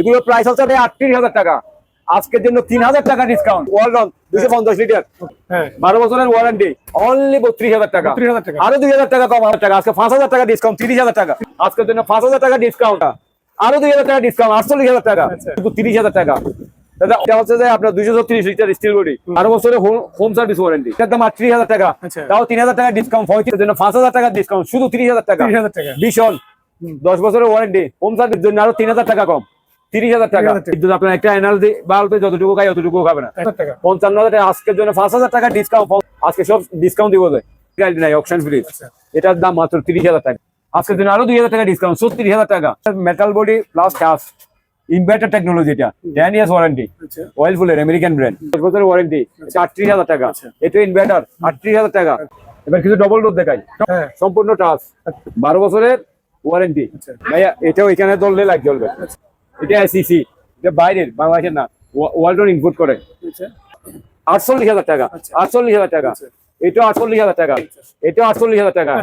এগুলো প্রাইস হচ্ছে আটত্রিশ হাজার টাকা। আজকের জন্য তিন হাজার টাকা ডিসকাউন্ট ওয়ালটন দুশো পঞ্চাশ লিটার হ্যাঁ। বারো বছরের ওয়ারেন্টি অনলি বত্রিশ হাজার টাকা। আরও দুই হাজার টাকা কম হাজার টাকা আজকে পাঁচ হাজার টাকা ডিসকাউন্ট তিরিশ হাজার টাকা। আজকের জন্য পাঁচ হাজার টাকা ডিসকাউন্ট আরও দুই হাজার টাকা ডিসকাউন্ট আটচল্লিশ হাজার টাকা। তিরিশ হাজার টাকা। দাদা এটা হচ্ছে যে আপনার দুইশো ছত্রিশ লিটার স্টিল বডি আরও বছরের হোম সার্ভিস ওয়ারেন্টি এটার দাম আটত্রিশ হাজার টাকা। তাও তিন হাজার টাকা ডিসকাউন্ট জন্য পাঁচ হাজার টাকা ডিসকাউন্ট শুধু তিরিশ হাজার টাকা। ত্রিশ হাজার টাকা। ভীষণ। দশ বছরের ওয়ারেন্টি হোম সার্ভিস জন্য আরও তিন হাজার টাকা কম। তিরিশ হাজার টাকা। 30,000 টাকা। কিন্তু আপনার একটা এনার্জি বাল্বে যতটুকু খাই অতটুকু খাবে না। পঞ্চান্ন হাজার টাকা আজকের জন্য পাঁচ হাজার টাকা ডিসকাউন্ট আজকে সব ডিসকাউন্ট দিব গ্যারান্টি নাই অপশন ফ্রি আচ্ছা। এটার দাম মাত্র তিরিশ হাজার টাকা। আজকের জন্য আরও দুই হাজার টাকা ডিসকাউন্ট সত্তিরিশ হাজার টাকা। Metal body plus cash inverter technology এটা। টেন ইয়ার্স ওয়ারেন্টি আচ্ছা। অয়েল ফুলের আমেরিকান ব্র্যান্ড দশ বছরের ওয়ারেন্টি আটত্রিশ হাজার টাকা। আচ্ছা। এটা ইনভার্টার আটত্রিশ হাজার টাকা। এবার কিছু ডবল ডোর দেখাই। হ্যাঁ। সম্পূর্ণ টাচ বারো বছরের ওয়ারেন্টি আচ্ছা। ভাইয়া এটাও এখানে লাইট জ্বলবে। এটা আইসিসি এটা বাইরের বাংলাদেশের না ওয়ার্ল্ড ইনপুট করে আচ্ছা আটচল্লিশ হাজার টাকা আচ্ছা। আটচল্লিশ হাজার টাকা আচ্ছা। এটা আটচল্লিশ হাজার টাকা এটা আটচল্লিশ হাজার টাকা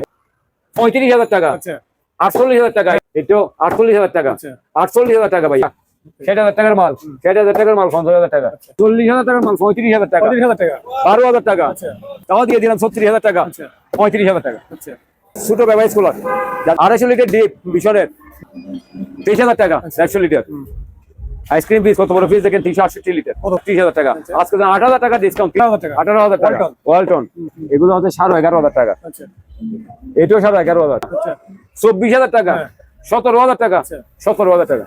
পঁয়ত্রিশ হাজার টাকা আচ্ছা আটচল্লিশ হাজার টাকা এটা আটচল্লিশ হাজার টাকা আচ্ছা। আটচল্লিশ হাজার টাকা ভাইয়া ষাট হাজার টাকার মাল ষাট হাজার টাকার মাল পঞ্চাশ হাজার টাকা চল্লিশ হাজার টাকার মাল পঁয়ত্রিশ হাজার টাকা টাকা বারো হাজার টাকা আচ্ছা তাও দিয়ে দিলাম ছত্রিশ হাজার টাকা আচ্ছা পঁয়ত্রিশ হাজার টাকা আচ্ছা ছোট ব্যবহার স্কুলার আড়াইশো লিটার ডিপ মিশরের তেইশ হাজার টাকা চারশো লিটার। আইসক্রিম পিস কত বড়? পিস দেখেন তিনশো আটষট্টি লিটার। ত্রিশ হাজার টাকা। আজকে আট হাজার টাকা ডিসকাউন্ট 18,000 টাকা। আঠারো হাজার টাকা। ওয়ালটন। এগুলো হচ্ছে সাড়ে এগারো হাজার টাকা। আচ্ছা। এটাও সাড়ে এগারো হাজার। আচ্ছা। চব্বিশ হাজার টাকা। হ্যাঁ। সতেরো হাজার টাকা। আচ্ছা। সতেরো হাজার টাকা।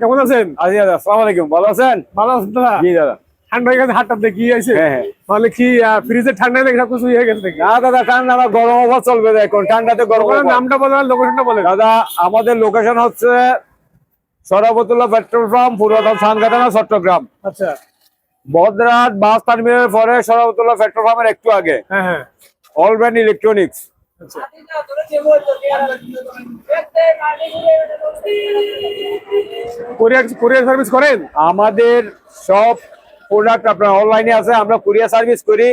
কেমন আছেন? আজি দাদা আসসালামু আলাইকুম। ভালো আছেন? ভালো আছেন দাদা? জি দাদা। হয়ে গেছে হাতটা দেখি আছে হ্যাঁ তাহলে কি ঠান্ডা দেখে সব হয়ে গেছে না দাদা ঠান্ডা না গরম চলবে এখন ঠান্ডাতে গরম নামটা লোকেশনটা দাদা আমাদের লোকেশন হচ্ছে সরাবতুল্লাহ পেট্রোল পাম্প পুরাতন সানকাটানা চট্টগ্রাম। আচ্ছা। বদরাট বাস টার্মিনাল পরে সরাবতুল্লাহ পেট্রোল পাম্পের একটু আগে। হ্যাঁ হ্যাঁ। All brand electronics courier service করেন? আমাদের সব প্রোডাক্ট আপনার অনলাইনে আছে আমরা কুরিয়ার সার্ভিস করি।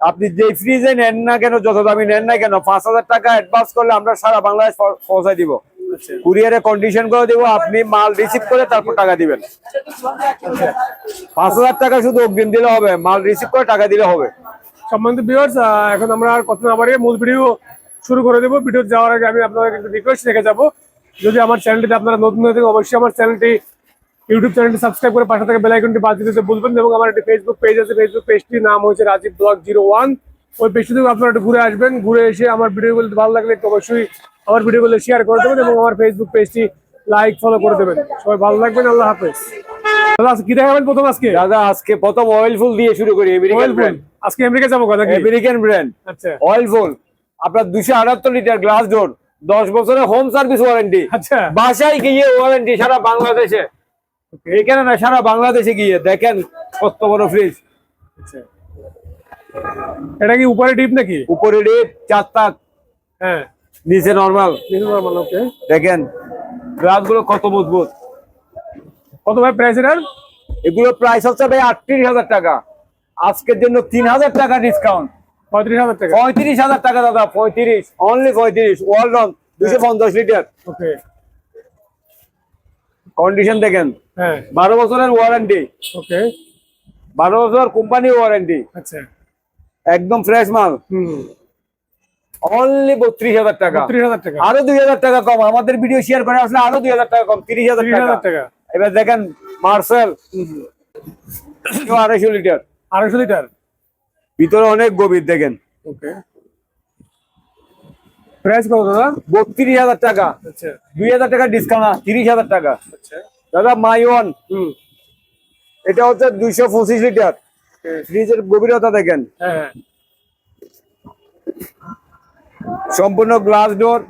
আপনি যে ফ্রিজে নেন না কেন যত দামি নেন না কেন পাঁচ হাজার টাকা অ্যাডভান্স করলে আমরা সারা বাংলাদেশ পৌঁছায় দিব। আচ্ছা। কুরিয়ারে কন্ডিশন করে দিব আপনি মাল রিসিভ করে তারপর টাকা দিবেন। পাঁচ হাজার টাকা শুধু অগ্রিম দিলে হবে মাল রিসিভ করে টাকা দিলে হবে। সম্মানিত ভিউয়ার্স এখন আমরা আর কত না বাড়িয়ে মূল ভিডিও শুরু করে দেবো। ভিডিও যাওয়ার আগে আমি আপনাদের একটু রিকোয়েস্ট রেখে যাব। যদি আমার চ্যানেলটিতে আপনারা নতুন হয়ে অবশ্যই আমার চ্যানেলটি ইউটিউব চ্যানেলটি সাবস্ক্রাইব করে পাশে থেকে বেল আইকনটি বাজিয়ে দিতে ভুলবেন না এবং আমার একটি ফেসবুক পেজ আছে। ফেসবুক পেজটির নাম হচ্ছে রাজীব ব্লগ জিরো ওয়ান ওই পেজটি থেকে আপনারা একটু ঘুরে আসবেন। ঘুরে এসে আমার ভিডিওগুলো ভালো লাগলে একটু অবশ্যই আমার ভিডিওগুলো শেয়ার করে দেবেন এবং আমার ফেসবুক পেজটি লাইক ফলো করে দেবেন। সবাই ভালো লাগবেন আল্লাহ হাফেজ। দাদা, আজকে কি দেখাবেন প্রথম আজকে? দাদা আজকে প্রথম অয়েল ফুল দিয়ে শুরু করি আমেরিকান Oil ব্র্যান্ড আজকে আমেরিকা যাব কথা কি আমেরিকান ব্র্যান্ড আচ্ছা। Oil full. আপনার দুশো আটাত্তর লিটার গ্লাস ডোর দশ বছরের হোম সার্ভিস ওয়ারেন্টি আচ্ছা। বাসায় গিয়ে ওয়ারেন্টি সারা বাংলাদেশে। এখানে না সারা বাংলাদেশে গিয়ে দেখেন কত বড় ফ্রিজ আচ্ছা। এটা কি উপরে ডিপ নাকি? উপরে রেট চার তাক। হ্যাঁ। নিচে নর্মাল নর্মাল ওকে দেখেন গ্লাসগুলো কত মজবুত। কত ভাই প্রাইস এটার? এগুলো প্রাইস হচ্ছে ভাই আটত্রিশ হাজার টাকা। আজকের জন্য তিন হাজার টাকা ডিসকাউন্ট পঁয়ত্রিশ হাজার টাকা। পঁয়ত্রিশ হাজার টাকা দাদা পঁয়ত্রিশ। অনলি পঁয়ত্রিশ ওয়ালটন দুশো পঞ্চাশ লিটার ওকে কন্ডিশন দেখেন। হ্যাঁ। বারো বছরের ওয়ারেন্টি ওকে। বারো বছর কোম্পানি ওয়ারেন্টি আচ্ছা। একদম ফ্রেশ মাল। হুম। অনলি বত্রিশ হাজার টাকা। টাকা। আরও দুই হাজার টাকা কম। আমাদের ভিডিও শেয়ার করে আসলে আরও দুই হাজার টাকা কম। তিরিশ হাজার টাকা। এবার দেখেন মার্সেল আড়াইশো লিটার আড়াইশো লিটার ভিতরে অনেক গভীর দেখেন। ওকে। প্রাইস কত দাদা? বত্রিশ হাজার টাকা। আচ্ছা। দুই হাজার টাকা ডিসকাউন্ট তিরিশ হাজার টাকা। আচ্ছা। দাদা মাই ওয়ান। এটা হচ্ছে দুইশো পঁচিশ লিটার। ফ্রিজের গভীরতা দেখেন। হ্যাঁ হ্যাঁ। সম্পূর্ণ গ্লাস ডোর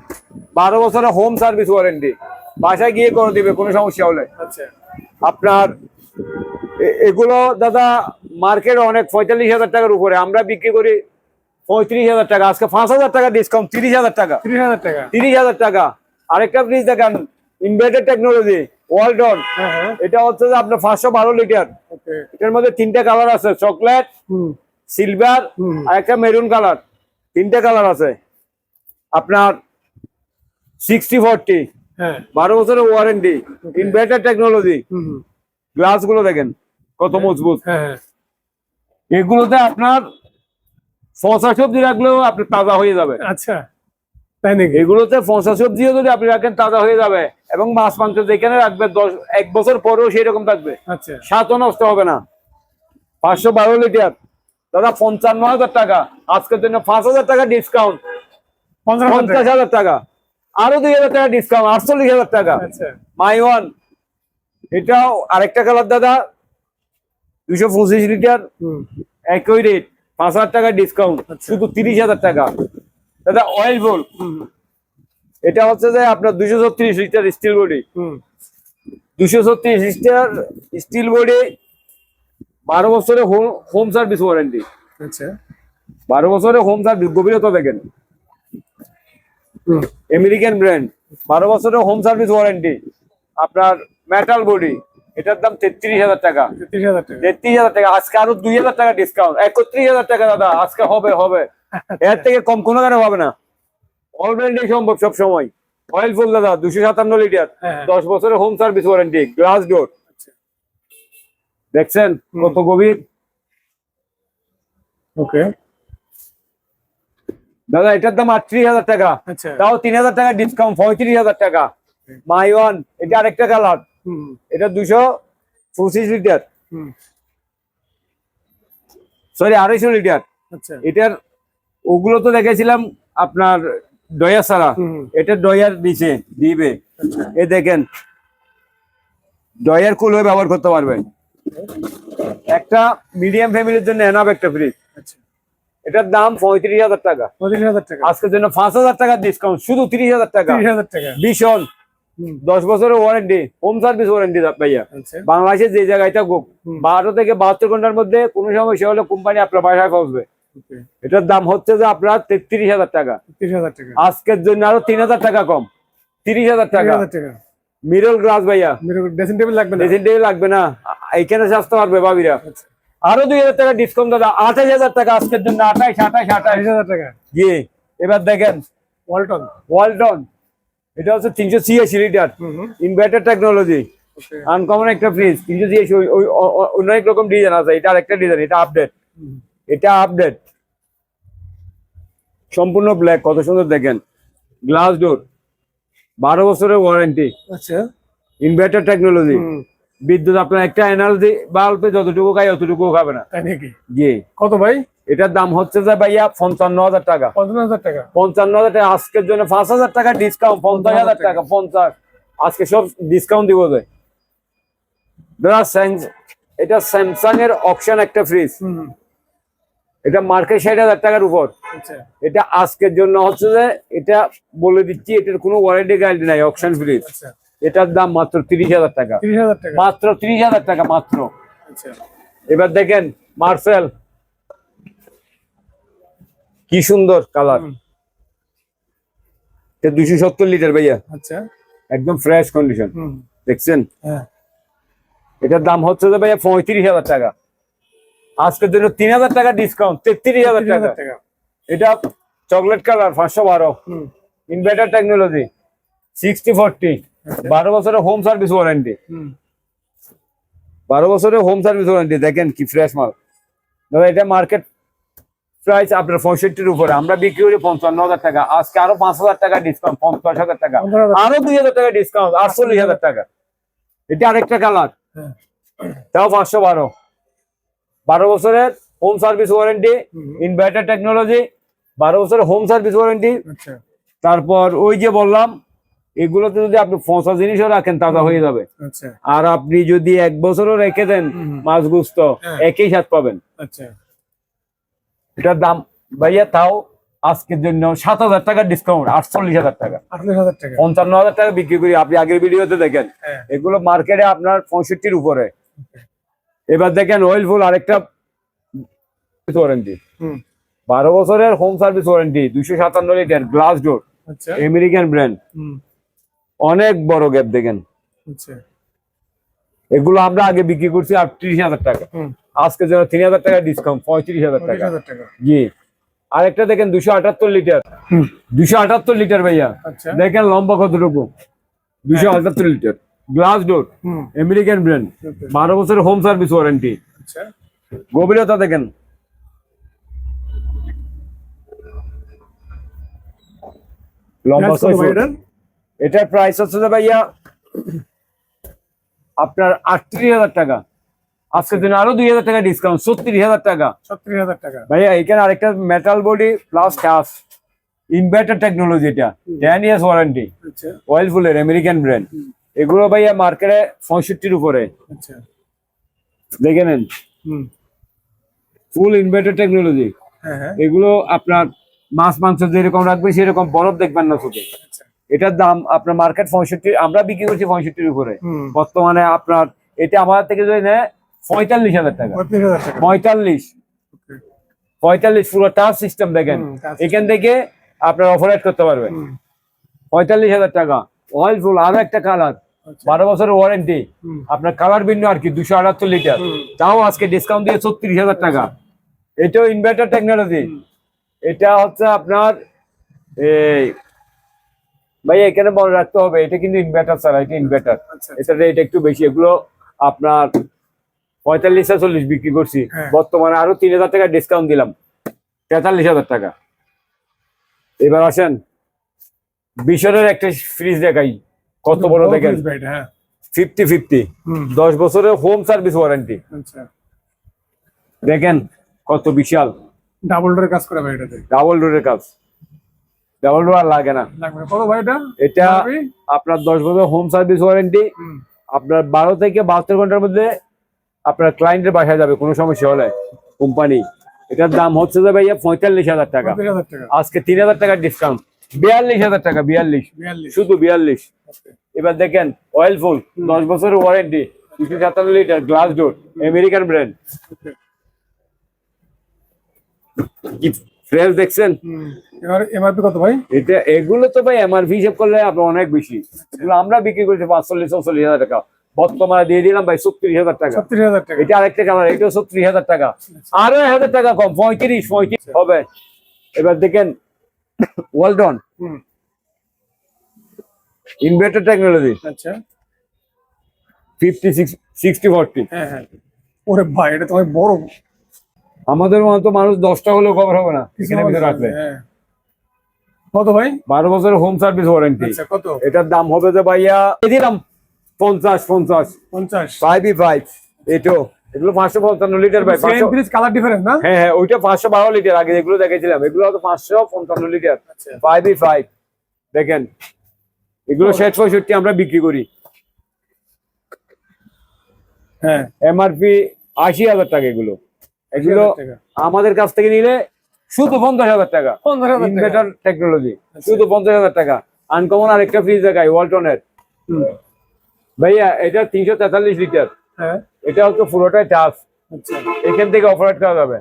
বারো বছরের হোম সার্ভিস ওয়ারেন্টি বাসায় গিয়ে করে দিবে কোনো সমস্যা হলে। আচ্ছা। আপনার এগুলো দাদা মার্কেট অনেক পঁয়তাল্লিশ হাজার টাকার উপরে। আমরা বিক্রি করি পঁয়ত্রিশ হাজার টাকা। আজকে পাঁচ হাজার টাকা ডিসকাউন্ট তিরিশ হাজার টাকা। তিরিশ হাজার টাকা। তিরিশ হাজার টাকা। আরেকটা ফ্রিজ দেখেন ইনভার্টার টেকনোলজি হ্যাঁ হ্যাঁ এটা হচ্ছে যে আপনার পাঁচশো বারো লিটার। এটার মধ্যে তিনটা কালার আছে চকলেট সিলভার আর একটা মেরুন কালার তিনটা কালার আছে। আপনার সিক্সটি ফোরটি হ্যাঁ। বারো বছরের ওয়ারেন্টি ইনভার্টার টেকনোলজি। গ্লাসগুলো দেখেন কত মজবুত। হ্যাঁ হ্যাঁ। এগুলোতে আপনার ফসা সবজি রাখলেও আপনি তাজা হয়ে যাবে। আচ্ছা তাই নাকি? এগুলোতে ফসা সবজিও যদি আপনি রাখেন তাজা হয়ে যাবে। এবং মাছ মাংস যেখানে রাখবে দশ এক বছর পরেও সেই রকম থাকবে। আচ্ছা। স্বাদও নষ্ট হবে না। পাঁচশো বারো লিটার। দাদা পঞ্চান্ন হাজার টাকা। আজকের জন্য পাঁচ হাজার টাকা ডিসকাউন্ট পঞ্চাশ হাজার টাকা। আরও দুই হাজার টাকা ডিসকাউন্ট আটচল্লিশ হাজার টাকা। আচ্ছা। My one. এটাও আরেকটা কালার দাদা। দুশো পঁচিশ লিটার। একই রেট পাঁচ হাজার টাকা ডিসকাউন্ট শুধু তিরিশ হাজার টাকা। দাদা অয়েল বোল এটা হচ্ছে যে আপনার দুশো ছত্রিশ লিটার স্টিল বডি দুশো ছত্রিশ লিটার স্টিল বডি বারো বছরে হোম সার্ভিস ওয়ারেন্টি আচ্ছা। বারো বছরে হোম সার্ভিস গভীরতা দেখেন। হুম। আমেরিকান ব্র্যান্ড বারো বছরের হোম সার্ভিস ওয়ারেন্টি আপনার মেটাল বডি এটার দাম তেত্রিশ হাজার টাকা। তিরিশ হাজার টাকা। তেত্রিশ হাজার টাকা আজকে আরও দুই হাজার টাকা ডিসকাউন্ট একত্রিশ হাজার টাকা দাদা আজকে হবে হবে। এর থেকে কম কোনো কারণে হবে না। অল ব্র্যান্ডে সম্ভব সব সময় অয়েল ফুল দাদা দুশো সাতান্ন লিটার। হ্যাঁ। দশ বছরের home service warranty glass door দেখছেন কত গভীর? ওকে। দাদা এটার দাম আটত্রিশ হাজার টাকা। আচ্ছা। তাও তিন হাজার টাকা ডিসকাউন্ট পঁয়ত্রিশ হাজার টাকা। মাই ওয়ান এটা আরেকটা কালার এটা দুশো পঁচিশ লিটার। সরি আড়াইশো লিটার। আচ্ছা। এটার ওগুলো তো দেখেছিলাম আপনার ডয়া ছাড়া। এটা ডয়ার নিচে দিবে। এ দেখেন ডয়ার কুল হয়ে ব্যবহার করতে পারবেন একটা মিডিয়াম ফ্যামিলির জন্য এনাফ একটা ফ্রিজ আচ্ছা। এটার দাম পঁয়ত্রিশ হাজার টাকা। পঁয়ত্রিশ হাজার টাকা। আজকের জন্য পাঁচ হাজার টাকার ডিসকাউন্ট শুধু তিরিশ হাজার টাকা। হাজার টাকা। ভীষণ। দশ বছরের ওয়ারেন্টি হোম সার্ভিস ওয়ারেন্টি ভাইয়া। আচ্ছা। বাংলাদেশের যে জায়গায় থাকুক। বারো থেকে বাহাত্তর ঘণ্টার মধ্যে কোনো সমস্যা হলে কোম্পানি আপনার বাসায় পৌঁছবে। এটার দাম হচ্ছে যে আপনার তেত্রিশ হাজার টাকা। তিরিশ হাজার টাকা। আজকের জন্য আরও তিন হাজার টাকা কম। তিরিশ হাজার টাকা। মিরল গ্লাস ভাইয়া। ড্রেসিং টেবিল লাগবে না? ড্রেসিং টেবিল লাগবে না। এইখানে আসতে পারবে ভাবিরা আচ্ছা। আরও দুই হাজার টাকা ডিসকাউন্ট দাদা। আঠাশ হাজার টাকা আজকের জন্য। আঠাইশ আঠাইশ আঠাইশ। হাজার টাকা। জি। এবার দেখেন। ওয়ালটন ওয়ালটন এটা হচ্ছে তিনশো ছিয়াশি লিটার। ইনভার্টার টেকনোলজি আনকমন একটা ফ্রিজ তিনশো ছিয়াশি অনেক রকম ডিজাইন আছে। এটা আরেকটা ডিজাইন এটা আপডেট। এটা আপডেট সম্পূর্ণ ব্ল্যাক কত সুন্দর দেখেন। গ্লাস ডোর বারো বছরের ওয়ারেন্টি আচ্ছা। ইনভার্টার টেকনোলজি বিদ্যুৎ আপনার একটা এনার্জি বাল্বে যতটুকু খাই অতটুকু খাবে না। জি। কত ভাই? এটার দাম হচ্ছে যে ভাইয়া পঞ্চান্ন হাজার টাকা। পঞ্চান্ন হাজার টাকা। পঞ্চান্ন হাজার টাকা আজকের জন্য পাঁচ হাজার টাকা ডিসকাউন্ট পঞ্চাশ হাজার টাকা পঞ্চাশ আজকে সব ডিসকাউন্ট দিব যে। দাদা এটা স্যামসাং এর অপশন একটা ফ্রিজ এটা মার্কেট ষাট হাজার টাকার উপর। আচ্ছা। এটা আজকের জন্য হচ্ছে যে এটা বলে দিচ্ছি এটার কোনো ওয়ারেন্টি গ্যারান্টি নাই অপশন ফ্রিজ আচ্ছা। এটার দাম মাত্র তিরিশ হাজার টাকা। মাত্র তিরিশ হাজার টাকা মাত্র। আচ্ছা। এবার দেখেন মার্সেল। কি সুন্দর কালার। এটা দুশো সত্তর লিটার ভাইয়া। আচ্ছা। একদম ফ্রেশ কন্ডিশন দেখছেন? হ্যাঁ। এটার দাম হচ্ছে যে ভাইয়া পঁয়ত্রিশ হাজার টাকা। আজকের জন্য তিন হাজার টাকা ডিসকাউন্ট তেত্রিশ হাজার টাকা। এটা চকলেট কালার পাঁচশো বারো। ইনভার্টার টেকনোলজি সিক্সটি ফোরটি বারো বছরের হোম সার্ভিস ওয়ারেন্টি বারো বছরের হোম সার্ভিস ওয়ারেন্টি দেখেন কি ফ্রেশ মাল। এটা মার্কেট প্রাইস আপনার পঁয়ষট্টির উপরে। আমরা বিক্রি করি পঞ্চান্ন হাজার টাকা। আজকে আরও পাঁচ হাজার টাকা ডিসকাউন্ট পঞ্চাশ হাজার টাকা। আরও দুই হাজার টাকা ডিসকাউন্ট আটচল্লিশ হাজার টাকা। এটা আরেকটা কালার হ্যাঁ। তাও পাঁচশো বারো। বারো বছরের home service warranty inverter technology বারো বছরের হোম সার্ভিস ওয়ারেন্টি তারপর ওই যে বললাম এগুলোতে যদি আপনি ফসা জিনিসও রাখেন তাজা হয়ে যাবে। আচ্ছা। আর আপনি যদি এক বছরও রেখে দেন। মাছ গুস্ত হ্যাঁ। একই স্বাদ পাবেন। আচ্ছা। এটার দাম ভাইয়া তাও আজকের জন্য সাত হাজার টাকা ডিসকাউন্ট আটচল্লিশ হাজার টাকা। হাজার টাকা। পঞ্চান্ন হাজার টাকা বিক্রি করি আপনি আগের ভিডিওতে দেখেন। হ্যাঁ। এগুলো মার্কেটে আপনার পঁয়ষট্টির উপরে। এবার দেখেন অয়েল ফুল আরেকটা ওয়ারেন্টি বারো বছরের হোম সার্ভিস ওয়ারেন্টি দুশো সাতান্ন litre glass door American brand অনেক বড় গ্যাপ দেখেন। আচ্ছা। এগুলো আমরা আগে বিক্রি করছি আটত্রিশ হাজার টাকা। আজকে যেন তিন হাজার টাকা ডিসকাউন্ট পঁয়ত্রিশ হাজার টাকা। জি। আরেকটা দেখেন দুশো আটাত্তর লিটার দুশো আটাত্তর লিটার ভাইয়া। আচ্ছা। দেখেন লম্বা কতটুকু? দুশো আটাত্তর litre glass door American brand. বারো বছরের হোম সার্ভিস ওয়ারেন্টি আচ্ছা। গভীরতা দেখেন। লম্বা। এটার? প্রাইস হচ্ছে যে ভাইয়া আপনার আটত্রিশ হাজার টাকা। আজকের দিনে আরও দুই হাজার টাকা ডিসকাউন্ট ছত্রিশ হাজার টাকা। ছত্রিশ হাজার টাকা। ভাইয়া এখানে আরেকটা metal body plus cash inverter technology এটা। টেন ইয়ার্স ওয়ারেন্টি আচ্ছা। অয়েল ফুলের আমেরিকান ব্র্যান্ড এগুলো ভাইয়া মার্কেটে পঁয়ষট্টির উপরে। আচ্ছা। দেখে নেন। ফুল ইনভার্টার টেকনোলজি এগুলো আপনার মাছ মাংস যেরকম রাখবে সেরকম বরফ দেখবেন না চোখে। আচ্ছা। এটার দাম আপনার মার্কেট পঁয়ষট্টি আমরা বিক্রি করছি পঁয়ষট্টির উপরে। বর্তমানে আপনার এটা আমাদের থেকে যদি নেয় পঁয়তাল্লিশ হাজার টাকা। পঁয়তাল্লিশ পঁয়তাল্লিশ। পুরো টাচ সিস্টেম দেখেন। এখান থেকে আপনার অপারেট করতে পারবেন। পঁয়তাল্লিশ হাজার টাকা। অয়েল ফুল আরও একটা কালার বারো বছরের ওয়ারেন্টি আপনার কালার ভিন্ন আর কি দুশো আটাত্তর লিটার তাও আজকে ডিসকাউন্ট দিয়ে ছত্রিশ হাজার টাকা। এটাও ইনভার্টার টেকনোলজি এটা হচ্ছে আপনার এই ভাই এখানে মনে রাখতে হবে। এটা কিন্তু ইনভার্টার ছাড়া এটা ইনভার্টার আচ্ছা। এটা রেট একটু বেশি। এগুলো আপনার পঁয়তাল্লিশ হাজার চল্লিশ বিক্রি করছি। হ্যাঁ। বর্তমানে আরও তিন হাজার টাকা ডিসকাউন্ট দিলাম। তেতাল্লিশ হাজার টাকা। এবার আসেন বিশনের একটা ফ্রিজ দেখাই। কত বড় দেখেন? হ্যাঁ। Fifty fifty. দশ বছরের হোম সার্ভিস ওয়ারেন্টি। আচ্ছা। দেখেন কত বিশাল। ডাবল ডোরের কাজ করে ভাই এটাতে। ডাবল ডোরের কাজ। ডাবল ডোর আর লাগে না। কত ভাই এটা? এটা আপনার দশ বছর হোম সার্ভিস ওয়ারেন্টি। আপনার বারো থেকে বাহাত্তর ঘণ্টার মধ্যে আপনার ক্লায়েন্টের বাসায় যাবে কোনো সমস্যা হলে। কোম্পানি এটার দাম হচ্ছে যে ভাইয়া পঁয়তাল্লিশ হাজার টাকা। আজকে তিন হাজার টাকার ডিসকাউন্ট বিয়াল্লিশ হাজার টাকা বিয়াল্লিশ। শুধু বিয়াল্লিশ। এবার দেখেন অয়েল ফুল দশ বছরের ওয়ারেন্টি দুশো সাতান্ন litre glass door American brand. Fresh দেখছেন? এমআরপি কত ভাই? এটা এগুলো তো ভাই এমআরপি হিসেব করলে আপনার অনেক বেশি। এগুলো আমরা বিক্রি করছি পাঁচচল্লিশ চল্লিশ হাজার টাকা। বর্তমানে দিয়ে দিলাম ভাই সত্তরিশ হাজার টাকা। ছত্রিশ হাজার টাকা। এটা আরেকটা কালার এটাও সত্রিশ হাজার টাকা। আরও এক হাজার টাকা কম পঁয়ত্রিশ পঁয়ত্রিশ হবে। এবার দেখেন হুম। ইনভার্টার টেকনোলজি আচ্ছা। ফিফটি সিক্স সিক্সটি ফোরটি হ্যাঁ হ্যাঁ। ওরে ভাই এটা তো বড়। আমাদের মতো মানুষ দশটা হলেও কভার হবে না। এখানে ভিতরে রাখলে। হ্যাঁ। কত ভাই? বারো বছরের হোম সার্ভিস ওয়ারেন্টি আচ্ছা কত? এটার দাম হবে যে ভাইয়া দিলাম পঞ্চাশ পঞ্চাশ। পঞ্চাশ। ফাইভ ই ফাইভ এটো এগুলো পাঁচশো পঞ্চান্ন লিটার ভাই কালার ডিফারেন্স না? হ্যাঁ হ্যাঁ ওইটা পাঁচশো বারো লিটার আগে যেগুলো দেখেছিলাম এগুলো হয়তো পাঁচশো পঞ্চান্ন লিটার। আচ্ছা। ফাইভ ই ফাইভ দেখেন এগুলো ষাট পঁয়ষট্টি আমরা বিক্রি করি। হ্যাঁ। এমআরপি আশি হাজার টাকা এগুলো। এগুলো আমাদের কাছ থেকে নিলে শুধু পঞ্চাশ হাজার টাকা। পঞ্চাশ হাজার টাকা। ইনভার্টার টেকনোলজি শুধু পঞ্চাশ হাজার টাকা। আনকমন আরেকটা ফ্রিজ দেখায় ওয়ালটনের ভাইয়া এটা তিনশো তেতাল্লিশ লিটার। হ্যাঁ। এটা হচ্ছে পুরোটাই টাফ আচ্ছা। এখান থেকে অপারেট করা যাবে।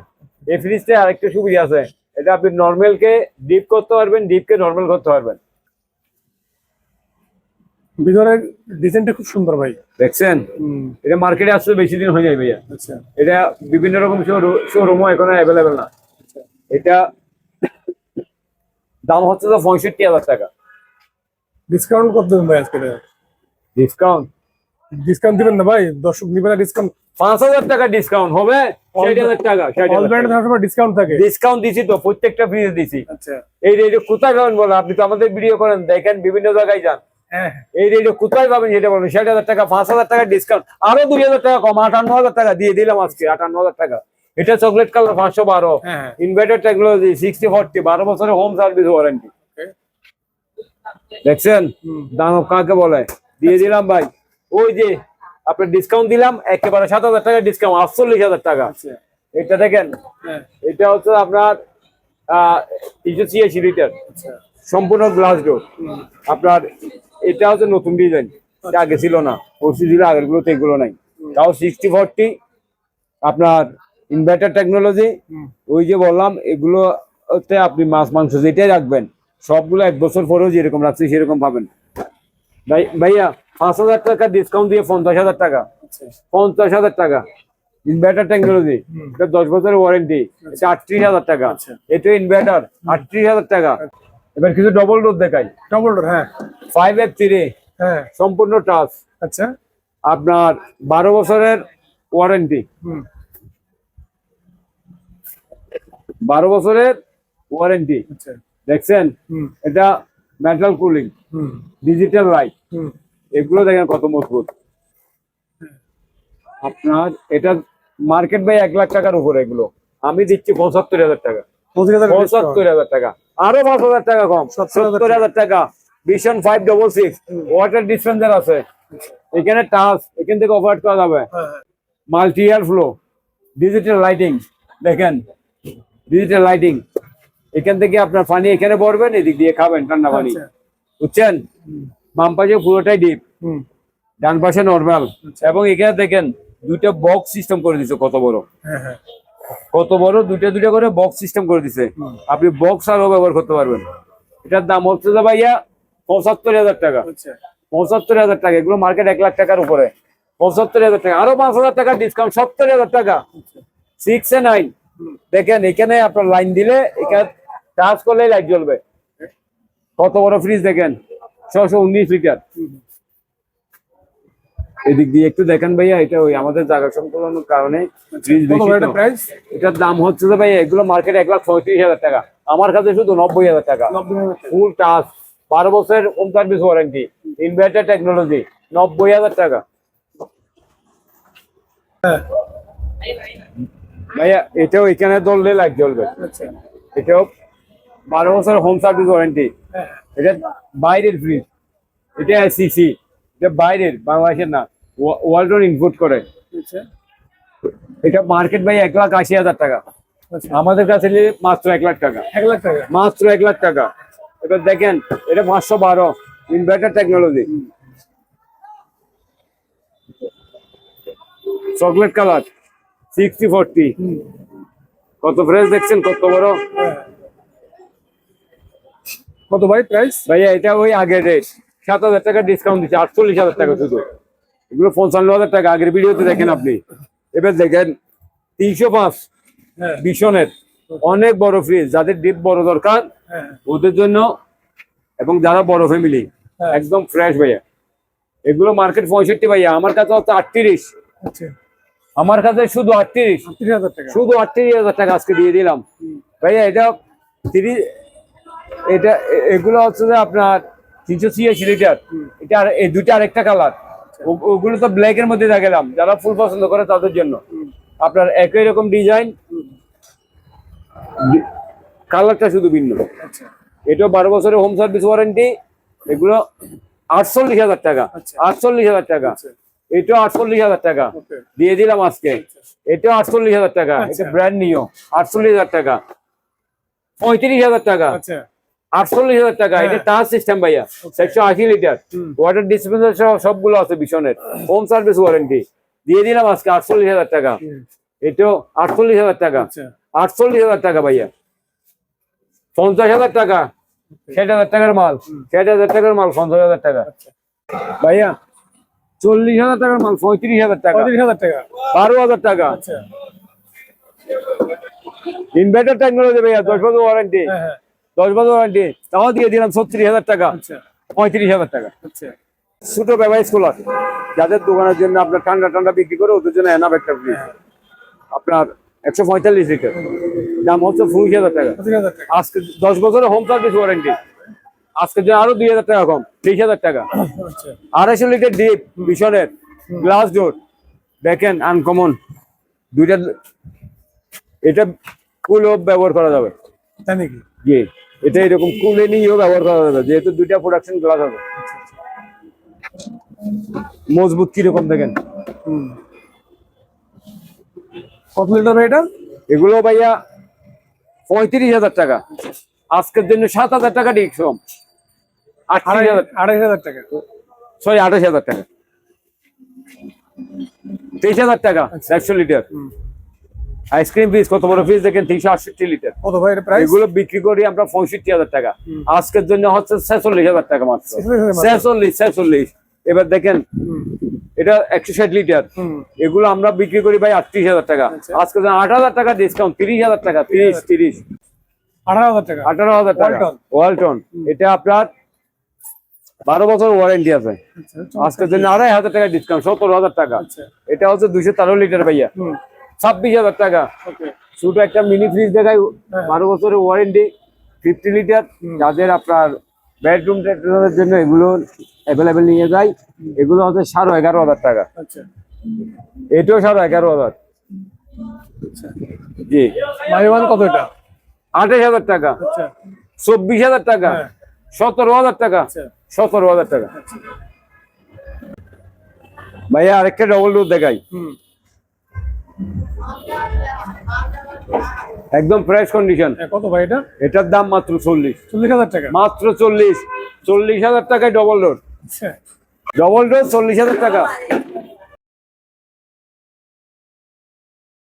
এই ফ্রিজটা আরেকটা সুবিধা আছে। এটা আপনি নর্মাল কে ডিপ করতে পারবেন ডিপ কে নর্মাল করতে পারবেন। ভিতরে ডিজাইনটা খুব সুন্দর ভাই। দেখছেন? এটা মার্কেটে আসতে বেশি দিন হয়ে যায় ভাইয়া। আচ্ছা। এটা বিভিন্ন রকম শোরুমও এখন অ্যাভেলেবেল না। এটা দাম হচ্ছে তো পঁয়ষট্টি হাজার টাকা। ডিসকাউন্ট কত দেবেন ভাই আজকে? ডিসকাউন্ট ডিসকাউন্ট দিবেন না ভাই। দর্শক না ডিসকাউন্ট পাঁচ হাজার টাকা ডিসকাউন্ট হবে। ষাট হাজার টাকা ডিসকাউন্ট থাকে। ডিসকাউন্ট দিছি তো প্রত্যেকটা ফ্রিজে দিছি। আচ্ছা। এই রেটে কোথায় পাবেন বলো? আপনি তো আমাদের ভিডিও করেন দেখেন বিভিন্ন জায়গায় যান। হ্যাঁ এই রেটে কোথায় পাবেন সেটা বলবেন ষাট হাজার টাকা পাঁচ হাজার টাকা ডিসকাউন্ট আরও দুই হাজার টাকা কম আটান্ন হাজার টাকা দিয়ে দিলাম আজকে আটান্ন হাজার টাকা। এটা চকলেট কালার পাঁচশো বারো। হ্যাঁ ইনভার্টার টেকনোলজি সিক্সটি ফোরটি বারো বছরের হোম সার্ভিস ওয়ারেন্টি দেখছেন। দানব কাকে বলে? দিয়ে দিলাম ভাই। ওই যে আপনার ডিসকাউন্ট দিলাম একেবারে সাত হাজার টাকা ডিসকাউন্ট আটচল্লিশ হাজার টাকা। আচ্ছা। এটা দেখেন হ্যাঁ। এটা হচ্ছে আপনার তিনশো ছিয়াশি লিটার আচ্ছা। সম্পূর্ণ গ্লাস ডোর আপনার এটা হচ্ছে নতুন ডিজাইন এটা আগে ছিল না। পরশু ছিল আগের গুলোতে এগুলো নাই। তাও সিক্সটি ফোরটি আপনার ইনভার্টার টেকনোলজি ওই যে বললাম এগুলোতে আপনি মাছ মাংস যেটাই রাখবেন সবগুলো এক বছর পরেও যেরকম রাখছি সেরকম পাবেন। ভাইয়া পাঁচ হাজার টাকা ডিসকাউন্ট দিয়ে পঞ্চাশ হাজার টাকা। আচ্ছা। পঞ্চাশ হাজার টাকা। ইনভার্টার টেকনোলজি এটা দশ বছরের ওয়ারেন্টি এটা আটত্রিশ হাজার টাকা। আচ্ছা। এটা ইনভার্টার আটত্রিশ হাজার টাকা। এবার কিছু ডবল ডোর দেখাই। ডবল ডোর হ্যাঁ। ফাইভ এফ থ্রি হ্যাঁ। সম্পূর্ণ টাচ আচ্ছা। আপনার বারো বছরের ওয়ারেন্টি বারো বছরের ওয়ারেন্টি আচ্ছা। দেখছেন? এটা মেটাল কুলিং ডিজিটাল লাইট এগুলো দেখেন কত মজবুত। আপনার এটা মার্কেট ভাই এক লাখ টাকার উপরে এগুলো। আমি দিচ্ছি পঁচাত্তর হাজার টাকা। পঁচাত্তর হাজার টাকা। আরও পাঁচ হাজার টাকা কম। 70,000 সত্তর হাজার টাকা। Vision five double six water dispenser আছে। এখানে টাচ এখান থেকে অপারেট করা যাবে। Multi air flow digital lighting দেখেন। ডিজিটাল লাইটিং এখান থেকে আপনার পানি এখানে ভরবেন এদিক দিয়ে খাবেন ঠান্ডা পানি আচ্ছা। বুঝছেন? বাম পাশে পুরোটাই ডিপ। ডান পাশে নর্মাল এবং এখানে দেখেন দুইটা বক্স সিস্টেম করে দিছে কত বড়। হ্যাঁ হ্যাঁ। কত বড় দুইটা দুইটা করে বক্স সিস্টেম করে দিছে। আপনি বক্স আরও ব্যবহার করতে পারবেন। এটার দাম হচ্ছে যে ভাইয়া পঁচাত্তর হাজার টাকা। আচ্ছা। পঁচাত্তর হাজার টাকা এগুলো মার্কেট এক লাখ টাকার উপরে। পঁচাত্তর হাজার টাকা। আরও পাঁচ হাজার টাকা ডিসকাউন্ট সত্তর হাজার টাকা। সিক্স এ নাইন দেখেন এখানে আপনার লাইন দিলে এখানে চার্জ করলে লাইট জ্বলবে। কত বড় ফ্রিজ দেখেন? ছশো উনিশ লিটার। এদিক দিয়ে একটু দেখেন ভাইয়া এটা ওই আমাদের জায়গা সংকলনের কারণে ফ্রিজ তো। প্রাইস এটার দাম হচ্ছে যে ভাই এগুলো মার্কেট এক লাখ পঁয়ত্রিশ হাজার টাকা। আমার কাছে শুধু নব্বই হাজার টাকা। ফুল টাচ বারো বছরের home service warranty inverter technology নব্বই হাজার টাকা। হ্যাঁ। ভাইয়া এটাও এখানে ধরলে লাগ জ্বলবে। আচ্ছা। এটাও বারো বছর হোম সার্ভিস ওয়ারেন্টি এটা বাইরের ফ্রিজ এটা সিসি এটা বাইরের বাংলাদেশের না। ওয়ার্ল্ড ইনপুট করে। আচ্ছা। এটা মার্কেট ভাই এক লাখ আশি হাজার টাকা। আচ্ছা। আমাদের কাছে মাত্র এক লাখ টাকা। এক লাখ টাকা। মাত্র এক লাখ টাকা। এবার দেখেন এটা পাঁচশো বারো। Inverter technology chocolate colour sixty forty কত ফ্রেশ দেখছেন? কত বড়? হ্যাঁ। কত ভাই প্রাইস ভাইয়া এটা ওই আগের রেট সাত হাজার টাকা ডিসকাউন্ট দিচ্ছে আটচল্লিশ হাজার টাকা শুধু। এগুলো পঞ্চান্ন হাজার টাকা আগের ভিডিওতে দেখেন আপনি। এবার দেখেন তিনশো পাঁচ হ্যাঁ। ভীষণের। অনেক বড় ফ্রিজ যাদের ডিপ বড় দরকার হ্যাঁ। ওদের জন্য এবং যারা বড় ফ্যামিলি হ্যাঁ। একদম ফ্রেশ ভাইয়া। এগুলো মার্কেট পঁয়ষট্টি ভাইয়া আমার কাছে হচ্ছে আটত্রিশ। আচ্ছা। আমার কাছে শুধু আটত্রিশ। শুধু আটত্রিশ হাজার টাকা আজকে দিয়ে দিলাম। ভাইয়া এটা তিরিশ এটা এগুলো হচ্ছে যে আপনার তিনশো ছিয়াশি লিটার। এটা আর এই দুইটা আরেকটা কালার ওগুলো তো ব্ল্যাক এর মধ্যে দেখালাম যারা ফুল পছন্দ করে তাদের জন্য। আপনার একই রকম ডিজাইন কালারটা শুধু ভিন্ন। এটা বারো বছরের হোম সার্ভিস ওয়ারেন্টি এগুলো আটচল্লিশ হাজার টাকা। আচ্ছা। আটচল্লিশ হাজার টাকা। আচ্ছা। এটাও আটচল্লিশ হাজার টাকা। দিয়ে দিলাম আজকে। এটাও আটচল্লিশ হাজার টাকা। আচ্ছা। এটা ব্র্যান্ড নিও আটচল্লিশ হাজার টাকা। পঁয়ত্রিশ হাজার টাকা। আচ্ছা। আটচল্লিশ হাজার টাকা এটা হ্যাঁ। টাচ সিস্টেম ভাইয়া। একশো আশি লিটার ওয়াটার ডিসপেন্সার সহ সবগুলো আছে ভীষণের হোম সার্ভিস ওয়ারেন্টি দিয়ে দিলাম আজকে আটচল্লিশ হাজার টাকা। এটাও আটচল্লিশ হাজার টাকা। আচ্ছা। আটচল্লিশ হাজার টাকা ভাইয়া। পঞ্চাশ হাজার টাকা। ষাট হাজার টাকার মাল। ষাট হাজার টাকার মাল পঞ্চাশ হাজার টাকা। আচ্ছা। ভাইয়া চল্লিশ হাজার টাকার মাল পঁয়ত্রিশ হাজার টাকা। হাজার টাকা। বারো হাজার টাকা। আচ্ছা। ইনভার্টার টেকনোলজি ভাইয়া দশ বছর ওয়ারেন্টি হ্যাঁ হ্যাঁ। দশ বছর ওয়ারেন্টি তাও দিয়ে দিলাম ছত্রিশ হাজার টাকা। আচ্ছা। পঁয়ত্রিশ হাজার টাকা। আচ্ছা। ছোট ব্যবসায়ী স্কুল আছে। যাদের দোকানের জন্য আপনার ঠান্ডা ঠান্ডা বিক্রি করে ওদের জন্য এনাফ একটা ফ্রিজ আপনার একশো পঁয়তাল্লিশ লিটার। দাম হচ্ছে পঁচিশ হাজার টাকা। আজকে দশ বছরের হোম সার্ভিস ওয়ারেন্টি আজকের জন্য আরও দুই হাজার টাকা কম ত্রিশ হাজার টাকা। আচ্ছা। আড়াইশো লিটার ডিপ ভীষণের। গ্লাস ডোর দেখেন আনকমন দুইটা এটা কুলও ব্যবহার করা যাবে। তাই নাকি? জি। এটা এরকম কুলে নিয়েও ব্যবহার করা যাবে যেহেতু দুইটা প্রোডাকশন গ্লাস হবে। মজবুত কীরকম দেখেন? কত লিটার ভাই এটা? এগুলো ভাইয়া পঁয়ত্রিশ হাজার টাকা। আজকের জন্য সাত হাজার টাকা ঠিক আটত্রিশ আড়াই হাজার। আড়াই হাজার টাকা। সরি আঠাশ হাজার টাকা। তেইশ হাজার টাকা একশো লিটার। আইসক্রিম পিস কত বড় পিস দেখেন? তিনশো আটষট্টি লিটার কত ভাই প্রাইস এগুলো বিক্রি করি আমরা পঁয়ষট্টি হাজার টাকা। আজকের জন্য হচ্ছে ছেচল্লিশ হাজার টাকা মাত্র। ছেচল্লিশ ছেচল্লিশ এবার দেখেন এটা একশো ষাট লিটার এগুলো আমরা বিক্রি করি ভাই আটত্রিশ হাজার টাকা। আচ্ছা। আজকে আট হাজার টাকা ডিসকাউন্ট তিরিশ হাজার টাকা তিরিশ তিরিশ। আঠারো হাজার টাকা? আঠারো হাজার টাকা। ওয়ালটন। এটা আপনার বারো বছর ওয়ারেন্টি আছে। আচ্ছা আজকের জন্য আড়াই হাজার টাকা ডিসকাউন্ট সত্তর হাজার টাকা। আচ্ছা। এটা হচ্ছে দুশো তেরো লিটার ভাইয়া। ছাব্বিশ হাজার টাকা। ছোট একটা মিনি ফ্রিজ দেখাই হ্যাঁ। বারো বছরের ওয়ারেন্টি ফিফটি লিটার যাদের আপনার বেডরুম টেডরুমের জন্য এগুলো অ্যাভেলেবেল নিয়ে যায় এগুলো হচ্ছে সাড়ে এগারো হাজার টাকা। আচ্ছা। এটাও সাড়ে এগারো হাজার। আচ্ছা। জি। বাই ওয়ান কত এটা? আঠাশ হাজার টাকা। আচ্ছা। চব্বিশ হাজার টাকা। হ্যাঁ। সতেরো হাজার টাকা। সতেরো হাজার টাকা। ভাইয়া আরেকটা ডবল ডোর দেখাই। হুম। একদম ফ্রেশ কন্ডিশন কত ভাই এটা? এটার দাম মাত্র চল্লিশ। চল্লিশ হাজার টাকা। মাত্র চল্লিশ। চল্লিশ হাজার টাকায় ডবল ডোর ডবল ডোর চল্লিশ হাজার টাকা।